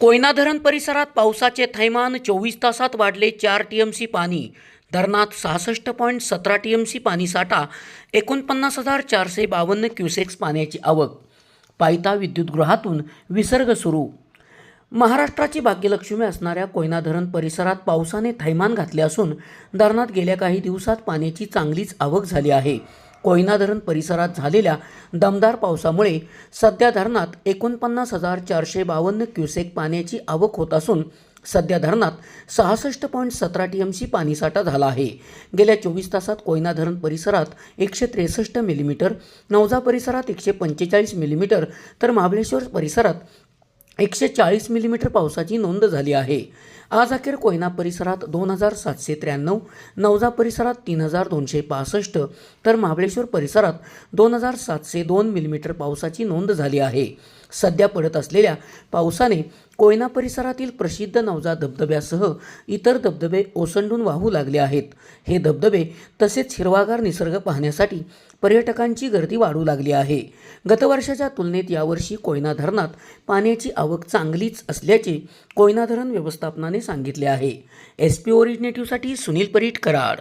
कोयना धरण परिसरात पावसाचे थैमान चोवीस तासात वाढले चार टी एम सी पाणी. धरणात सहासष्ट पॉईंट सतरा टी एम सी पाणीसाठा एकोणपन्नास हजार चारशे बावन्न क्युसेक्स पाण्याची आवक. पायथा विद्युतगृहातून विसर्ग सुरू. महाराष्ट्राची भाग्यलक्ष्मी असणाऱ्या कोयना धरण परिसरात पावसाने थैमान घातले असून धरणात गेल्या काही दिवसात पाण्याची चांगलीच आवक झाली आहे. कोयना धरण परिसरात झालेल्या दमदार पावसामुळे सध्या धरणात एकोणपन्नास हजार चारशे बावन्न क्युसेक पाण्याची आवक होत असून सध्या धरणात सहासष्ट पॉईंट सतरा टी एम सी पाणीसाठा झाला आहे. गेल्या चोवीस तासात कोयना धरण परिसरात एकशे त्रेसष्ट मिलीमीटर नवजा परिसरात एकशे पंचेचाळीस मिलीमीटर तर महाबळेश्वर परिसरात एकशे चाळीस मिलीमीटर पावसाची नोंद झाली आहे. आज अखेर कोयना परिसरात दोन हजार सातशे त्र्याण्णव नवजा परिसरात तीन हजार दोनशे पासष्ट तर महाबळेश्वर परिसरात दोन हजार सातशे दोन मिलीमीटर पावसाची नोंद झाली आहे. सध्या पडत असलेल्या पावसाने कोयना परिसरातील प्रसिद्ध नवजा धबधब्यासह इतर धबधबे ओसंडून वाहू लागले आहेत. हे धबधबे तसेच हिरवागार निसर्ग पाहण्यासाठी पर्यटकांची गर्दी वाढू लागली आहे. गतवर्षाच्या तुलनेत यावर्षी कोयना धरणात पाण्याची आवक चांगलीच असल्याचे कोयना धरण व्यवस्थापनाने सांगितले आहे. एस पी ओरिजिनेटिव्हसाठी सुनील परीट कराड.